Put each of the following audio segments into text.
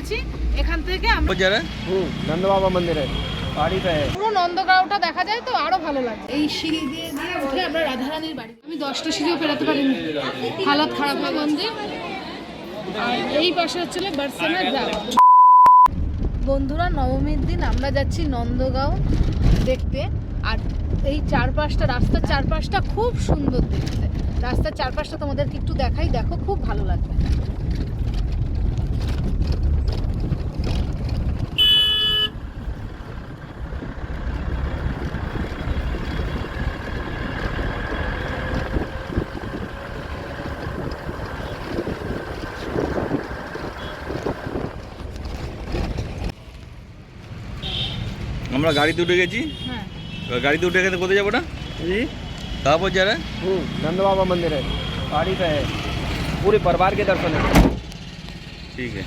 গেছি এখান থেকে আমরা মন্দিরে দেখা যায় তো আরও ভালো এই দিয়ে বাড়ি। আমি দশটা সিঁড়িও এই বন্ধুরা নবমীর দিন আমরা যাচ্ছি নন্দগাঁও দেখতে। আর এই চারপাশটা রাস্তার চারপাশটা খুব সুন্দর দেখতে। রাস্তার চারপাশটা তোমাদেরকে একটু দেখাই দেখো খুব ভালো লাগবে। আমরা গাড়িতে উঠে গেছি হ্যাঁ এবার গাড়িতে উঠে গেছে কোথায় যাবো না जी कहाँ पर जा रहा है हम्म नंद बाबा मंदिर है पहाड़ी पे है पूरे परिवार के दर्शन है ठीक है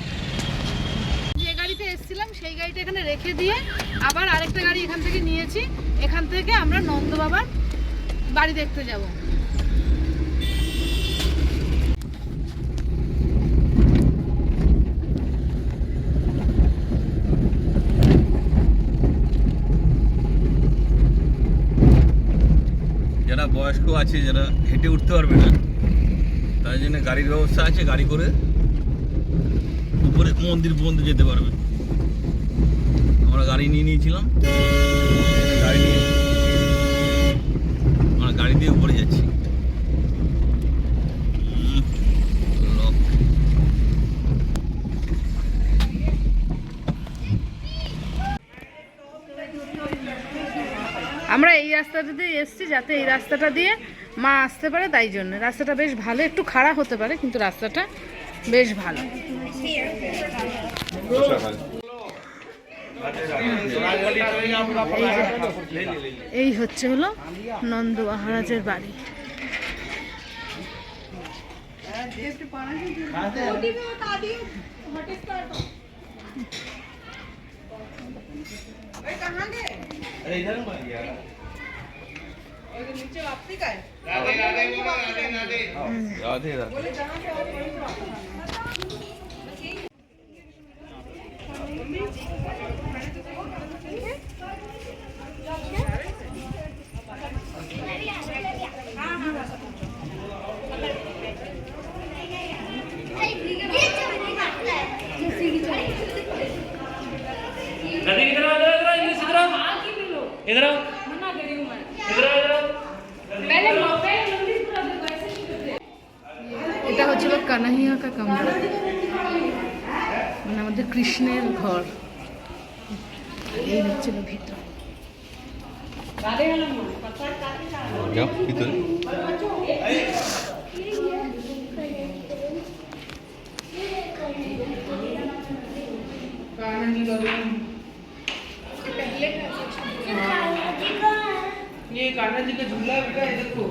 যে গাড়িতে এসেছিলাম সেই গাড়িটা এখানে রেখে দিয়ে আবার আরেকটা গাড়ি এখান থেকে নিয়েছি এখান থেকে আমরা নন্দ বাবার বাড়ি দেখতে যাব যারা বয়স্ক আছে, যারা হেঁটে উঠতে পারবে না, তার জন্য গাড়ির ব্যবস্থা আছে, গাড়ি করে উপরে মন্দির পর্যন্ত যেতে পারবে। আমরা গাড়ি নিয়ে নিয়েছিলাম। গাড়ি নিয়ে আমরা গাড়ি দিয়ে উপরে যাচ্ছি। আমরা এই রাস্তাটা দিয়ে এসেছি যাতে এই রাস্তাটা দিয়ে মা আসতে পারে, তাই জন্য। রাস্তাটা বেশ ভালো, একটু খারাপ হতে পারে, কিন্তু রাস্তাটা বেশ ভালো। এই হচ্ছে হলো নন্দ মহারাজের বাড়ি। अरे इधर मत यार नीचे वापसी का है राधे राधे। राधे राधे। राधे যাও ভিতরে ये कान्हा जी का झूला बेटा ये देखो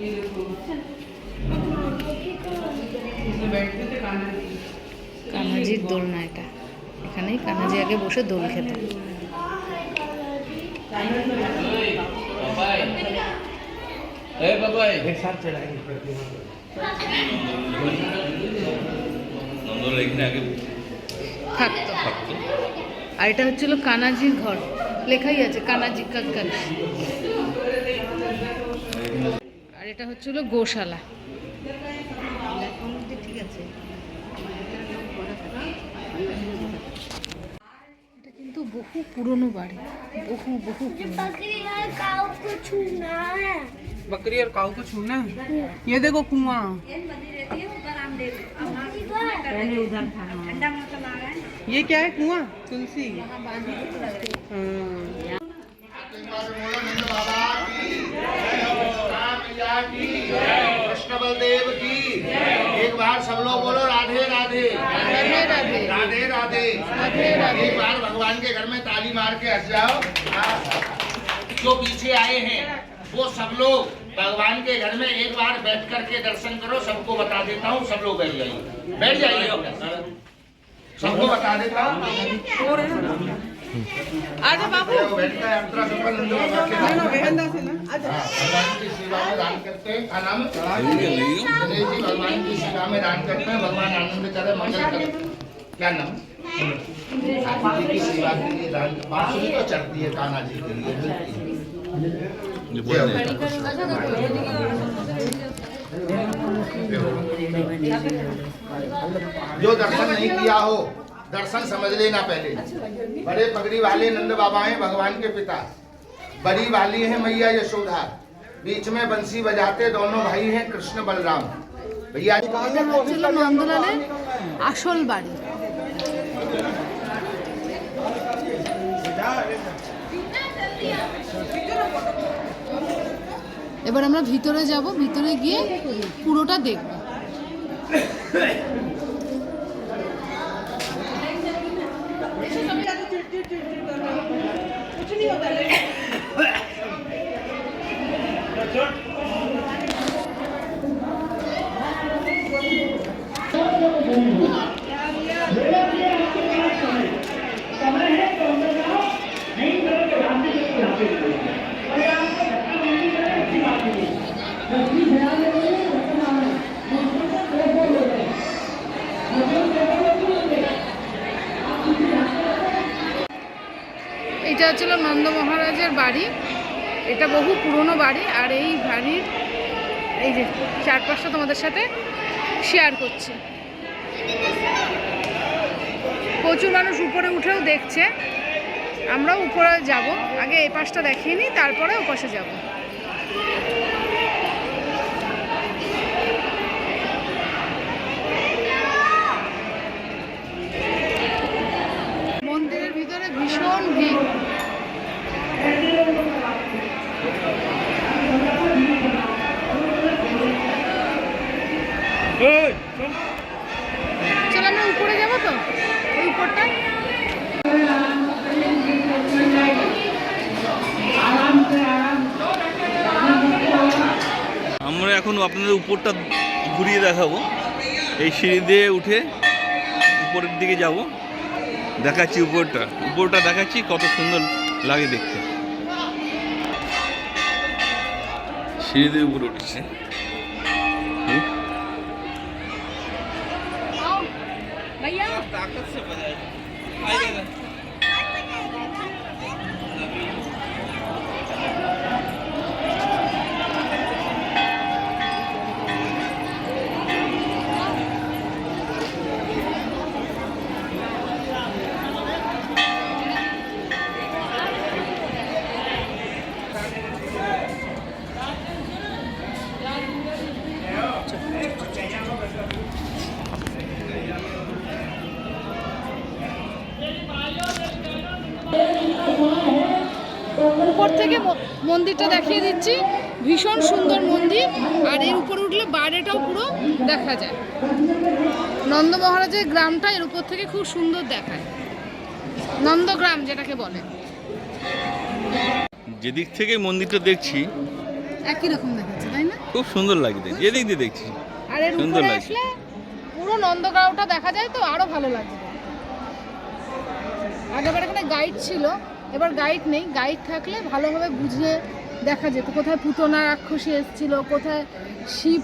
ये देखो इसमें बैठते थे कान्हा जी কানাজির দোলনা এটা এখানেই কানাজি আগে বসে দোল খেত আর এটা হচ্ছিল কানাজির ঘর। লেখাই আছে কানাজি কাকান আর এটা হচ্ছিল গোশালা। বহু পুরনো বাড়ি বহু বহু পুরনো बकरी और काऊ को छूना है बकरी और काऊ को छूना है ये देखो कुआं ये क्या है कुआं तुलसी हाँ। कृष्ण बलदेव की एक बार सब लोग बोलो राधे राधे। राधे राधे। राधे राधे। एक बार भगवान के घर में ताली मार के हंस जाओ। जो पीछे आए हैं वो सब लोग भगवान के घर में एक बार बैठ करके दर्शन करो सबको बता देता हूँ सब लोग बैठ जाइए। बैठ जाइए। सबको बता देता हूँ। आजा बाबू। भगवान की सेवा में दान करते हैं। भगवान आनंद करे मंगल करे क्या नाम? जी की सेवा के लिए दान तो चढ़ती है जी के लिए जो दर्शन नहीं किया हो दर्शन समझ लेना पहले बड़े पगड़ी वाले नंद बाबा हैं भगवान के पिता बड़ी वाली है मैया यशोधा बीच में बंसी बजाते दोनों भाई हैं कृष्ण बलराम भैया এটা হচ্ছিল নন্দলালের আসল বাড়ি এবার আমরা ভিতরে যাব ভিতরে গিয়ে পুরোটা দেখব ছিল নন্দ মহারাজের বাড়ি। এটা বহু পুরনো বাড়ি আর এই বাড়ির এই যে চারপাশটা তোমাদের সাথে শেয়ার করছি। প্রচুর মানুষ উপরে উঠেও দেখছে। আমরাও উপরে যাব। আগে এই পাশটা দেখিয়ে নিই তারপরে ও পাশে যাব। এখন আপনাদের উপরটা ঘুরিয়ে দেখাবো। এই সিঁড়ি দিয়ে উঠে উপরের দিকে যাব। দেখাচ্ছি উপরটা। উপরটা দেখাচ্ছি কত সুন্দর লাগে দেখতে। সিঁড়ি দিয়ে উপরে উঠেছে। উপর থেকে মন্দিরটা দেখিয়ে দিচ্ছি। ভীষণ সুন্দর মন্দির। আর এর উপরে উঠলে বাইরেটাও পুরো দেখা যায়। নন্দ মহারাজের গ্রামটা এর উপর থেকে খুব সুন্দর দেখায়। নন্দগ্রাম যেটাকে বলে। যেদিক থেকে মন্দিরটা দেখছি একই রকম দেখাচ্ছে তাই না? খুব সুন্দর লাগছে। যেদিক দিয়ে দেখছি আর এর সুন্দর উপরে লাগছে। আসলে পুরো নন্দগ্রামটা দেখা যায় তো আরও ভালো লাগবে আগেবার এখানে গাইড ছিল। এবার গাইড নেই, গাইড থাকলে ভালোভাবে বুঝিয়ে দেখা যেত কোথায় পুতনা রাক্ষসী এসেছিল, কোথায় শিব,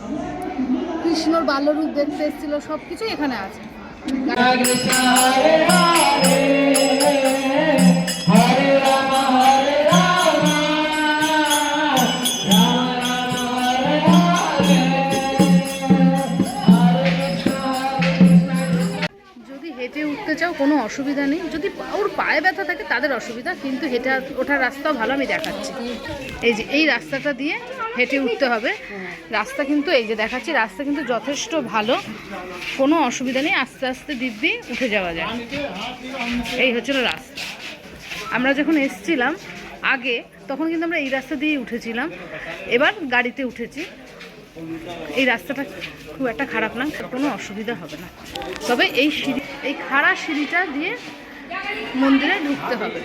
কৃষ্ণর বাল্যরূপ দেখতে এসেছিল সব কিছুই এখানে আছে। কোনো অসুবিধা নেই। যদি ওর পায়ে ব্যথা থাকে, তাদের অসুবিধা, কিন্তু হেঁটে ওঠার রাস্তাও ভালো, আমি দেখাচ্ছি। এই যে, এই রাস্তাটা দিয়ে হেঁটে উঠতে হবে। রাস্তা কিন্তু, এই যে দেখাচ্ছি, রাস্তা কিন্তু যথেষ্ট ভালো। কোনো অসুবিধা নেই, আস্তে আস্তে দিব্যি উঠে যাওয়া যায়। এই হচ্ছিল রাস্তা। আমরা যখন এসছিলাম আগে, তখন কিন্তু আমরা এই রাস্তা দিয়েই উঠেছিলাম। এবার গাড়িতে উঠেছি। এই রাস্তাটা খুব একটা খারাপ না, কোনো অসুবিধা হবে না। তবে এই সিঁড়ি এই খাড়া সিঁড়িটা দিয়ে মন্দিরে ঢুকতে হবে।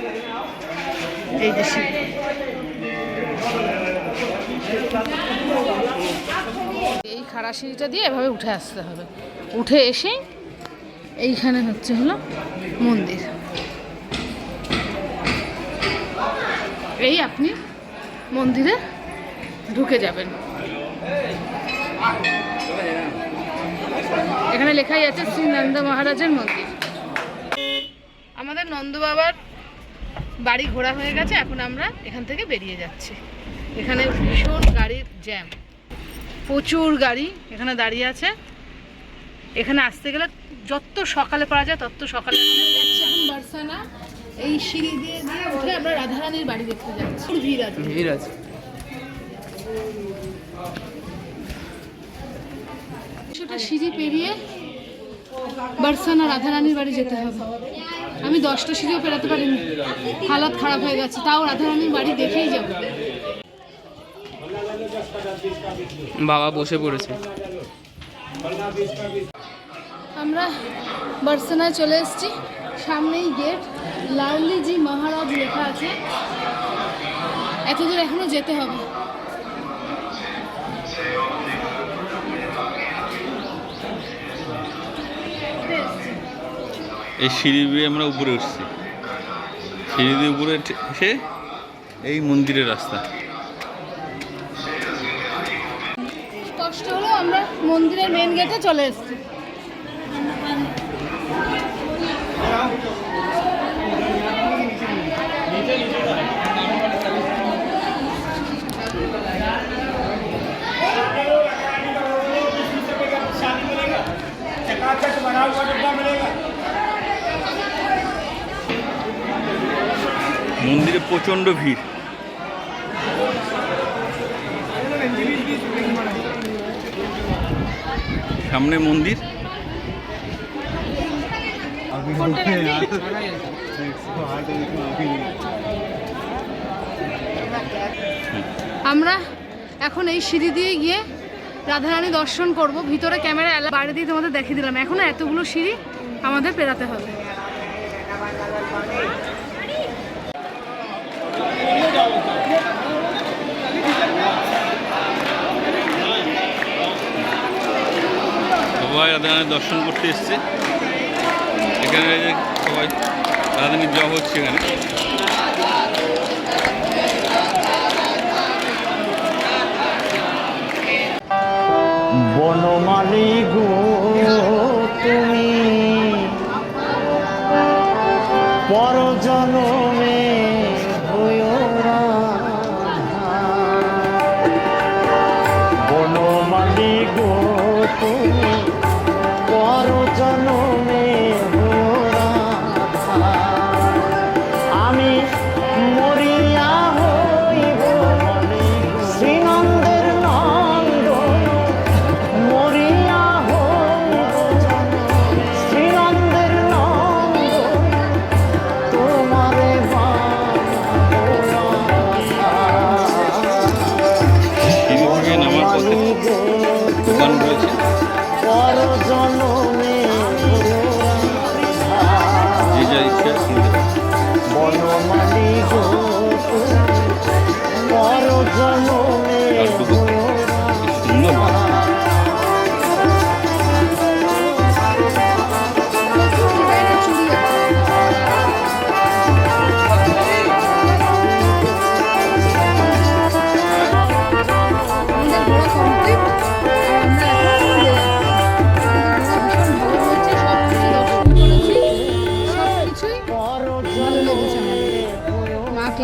এই যে এই খাড়া সিঁড়িটা দিয়ে এভাবে উঠে আসতে হবে। উঠে এসে এইখানে হচ্ছে হলো মন্দির। এই আপনি মন্দিরে ঢুকে যাবেন। এখানে লেখাই আছে শ্রী নন্দ মহারাজের মন্দির। আমাদের নন্দ বাবার বাড়ি ঘোরা হয়ে গেছে, এখন আমরা এখান থেকে বেরিয়ে যাচ্ছি। এখানে ভীষণ গাড়ির জ্যাম। প্রচুর গাড়ি এখানে দাঁড়িয়ে আছে। এখানে আসতে গেলে যত সকালে পারা যায়, তত সকালে এই সিঁড়ি দিয়ে দিয়ে উঠে আমরা রাধারানীর বাড়ি দেখতে যাচ্ছি। ভিড় আছে। ভিড় আছে। কিছুটা সিঁড়ি পেরিয়ে বার্সানা রাধারানীর বাড়ি যেতে হবে। আমি দশটা সিঁড়িও পেরাতে পারিনি। হালাত খারাপ হয়ে গেছে তাও রাধারানীর বাড়ি দেখেই যাব। বাবা বসে পড়েছে। আমরা বার্সানায় চলে এসেছি। সামনেই গেট। লাললিজি মহারাজ লেখা আছে। এত দূর এখনও যেতে হবে। এই সিঁড়ি দিয়ে আমরা উপরে উঠছি সিঁড়ি দিয়ে উপরে এসে এই মন্দিরের রাস্তা কষ্ট হলো আমরা মন্দিরের মেন গেটে চলে এসেছি মন্দিরে প্রচণ্ড ভিড়। সামনে মন্দির। আমরা এখন এই সিঁড়ি দিয়ে গিয়ে রাধারানী দর্শন করব। ভিতরে ক্যামেরা বাইরে দিয়ে তোমাদের দেখিয়ে দিলাম। এখনও এতগুলো সিঁড়ি আমাদের পেরাতে হবে। সবাই রাধারানীর দর্শন করতে এসছে। এখানে সবাই রাধারানীর জব হচ্ছে এখানে। বনমালী গো, তুমি পরজনমে তুমি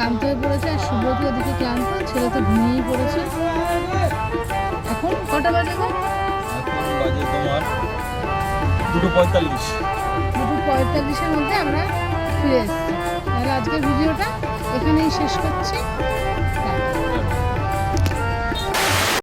ক্লান্ত হয়ে পড়েছে আর সুব্রত ওদিকে ক্লান্ত ছেলে তো ঘুমিয়েই পড়েছে। এখন কটা বাজে গো? এখন বাজে তোমার দুটো পঁয়তাল্লিশ। দুটো পঁয়তাল্লিশের মধ্যে আমরা ফিরে এসেছি। তাহলে আজকের ভিডিওটা এখানেই শেষ করছি।